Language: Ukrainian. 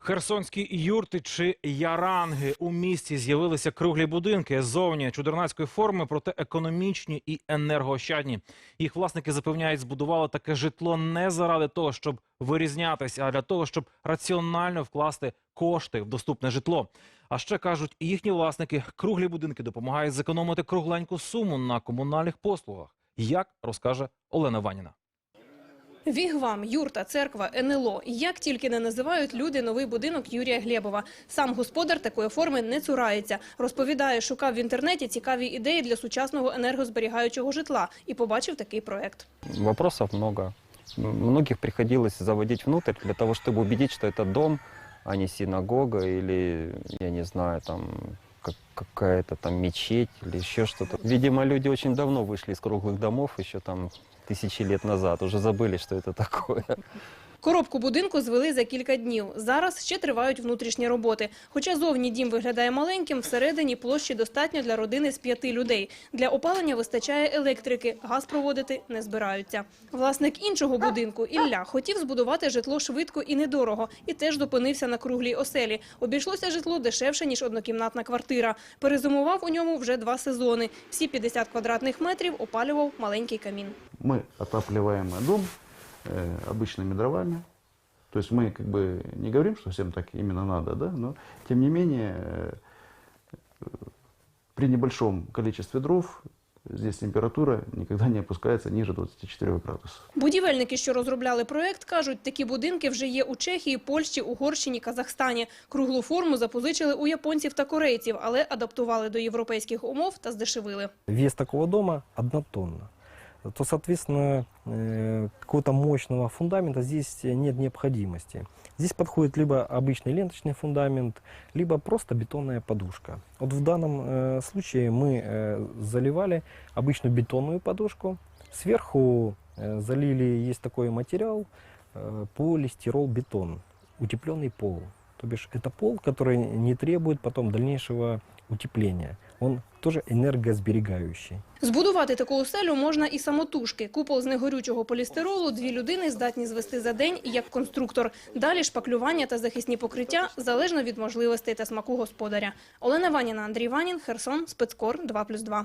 Херсонські юрти чи яранги у місті з'явилися круглі будинки зовні чудернацької форми, проте економічні і енергоощадні. Їх власники запевняють, збудували таке житло не заради того, щоб вирізнятися, а для того, щоб раціонально вкласти кошти в доступне житло. А ще кажуть, їхні власники круглі будинки допомагають зекономити кругленьку суму на комунальних послугах. Як розкаже Олена Ваніна. Вігвам, юрта, церква, НЛО. Як тільки не називають люди новий будинок Юрія Глєбова. Сам господар такої форми не цурається. Розповідає, шукав в інтернеті цікаві ідеї для сучасного енергозберігаючого житла і побачив такий проект. Вопросов много. М, Многих приходилось заводить внутрь для того, чтобы убедить, что это дом, а не синагога или, я не знаю, там как- какая-то там мечеть или еще что-то. Видимо, люди очень давно вышли из круглых домов, еще там тысячи лет назад, уже забыли, что это такое. Коробку будинку звели за кілька днів. Зараз ще тривають внутрішні роботи. Хоча зовні дім виглядає маленьким, всередині площі достатньо для родини з п'яти людей. Для опалення вистачає електрики, газ проводити не збираються. Власник іншого будинку, Ілля, хотів збудувати житло швидко і недорого, і теж зупинився на круглій оселі. Обійшлося житло дешевше, ніж однокімнатна квартира. Перезимував у ньому вже два сезони. Всі 50 квадратних метрів опалював маленький камін. Мы отапливаем дом э, обычными дровами. То есть мы как бы не говорим, что всем так именно надо, да, но тем не менее э, э, при небольшом количестве дров здесь температура никогда не опускается ниже 24 градусов. Будівельники, що розробляли проект, кажуть, такі будинки вже є у Чехії, Польщі, Угорщині, Казахстані. Круглу форму запозичили у японців та корейців, але адаптували до європейських умов та здешевили. вес такого дома одна тонна, То, соответственно, э, какого-то мощного фундамента здесь нет необходимости. Здесь подходит либо обычный ленточный фундамент, либо просто бетонная подушка. Вот в данном э, случае мы э, заливали обычную бетонную подушку, сверху залили, есть такой материал, полистирол-бетон, утепленный пол. То бишь это пол, который не требует потом дальнейшего утепления. Он теж энергосберегающий. Збудувати таку оселю можна і самотужки. Купол з негорючого полістиролу дві людини здатні звести за день як конструктор. Далі шпаклювання та захисні покриття залежно від можливостей та смаку господаря. Олена Ваніна, Андрій Ванін, Херсон, Спецкор 2+,2.